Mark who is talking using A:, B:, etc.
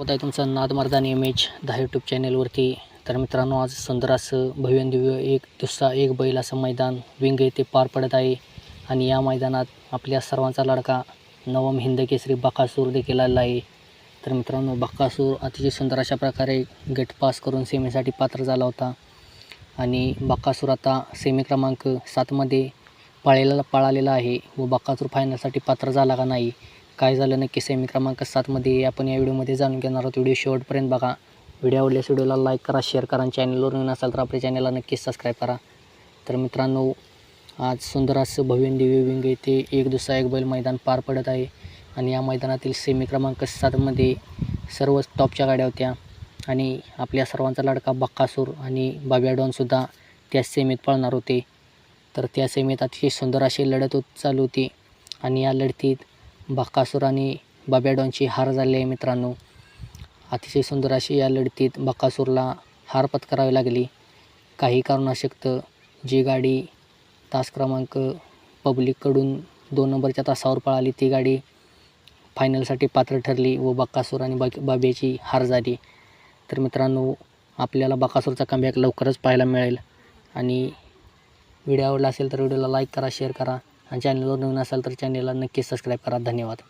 A: स्वागत आहे तुमचं नादमर्दानी इमेज दहा यूट्यूब चॅनेलवरती तर मित्रांनो आज सुंदर असं भव्य दिव्य एक दुसरा एक बैल असं मैदान विंग येथे पार पडत आहे. आणि या मैदानात आपल्या सर्वांचा लडका नवम हिंद केसरी बकासूर देखील आलेला आहे. तर मित्रांनो बकासूर अतिशय सुंदर अशा प्रकारे गेट पास करून सेमीसाठी पात्र झाला होता. आणि बकासूर आता सेमी क्रमांक सातमध्ये पाळलेला पळालेला आहे व बकासूर फायनलसाठी पात्र झाला का नाही काय झालं नक्की सेमी क्रमांक सातमध्ये आपण या व्हिडिओमध्ये जाणून घेणार आहोत. व्हिडिओ शेवटपर्यंत बघा. व्हिडिओ आवडल्यास व्हिडिओला लाईक करा शेअर करा आणि चॅनलवर नवीन असाल तर आपल्या चॅनलला नक्कीच सबस्क्राईब करा. तर मित्रांनो आज सुंदर असं भव्य विविंग विंग येथे एक दुसरा एक बैल मैदान पार पडत आहे. आणि या मैदानातील सेमी क्रमांक सातमध्ये सर्व टॉपच्या गाड्या होत्या. आणि आपल्या सर्वांचा लडका बक्कासूर आणि बाब्या डॉनसुद्धा त्या सेमीत पळणार होते. तर त्या सेमीत अतिशय सुंदर अशी लढत होत चालू होती. आणि या लढतीत बक्कासूर आणि बाब्याडॉनची हार झाली आहे मित्रांनो. अतिशय सुंदर अशी या लढतीत बक्कासूरला हार पत्करावी लागली. काही कारणाशक्त जी गाडी तास क्रमांक पब्लिककडून दोन नंबरच्या तासावर पळाली ती गाडी फायनलसाठी पात्र ठरली व बक्कासूर आणि बाकी बाब्याची हार झाली. तर मित्रांनो आपल्याला बकासूरचा कमबॅक लवकरच पाहायला मिळेल. आणि व्हिडिओ आवडला असेल तर व्हिडिओला लाईक करा शेअर करा. आणि चॅनलवर नवीन असाल तर चॅनलला नक्की सबस्क्राईब करा. धन्यवाद.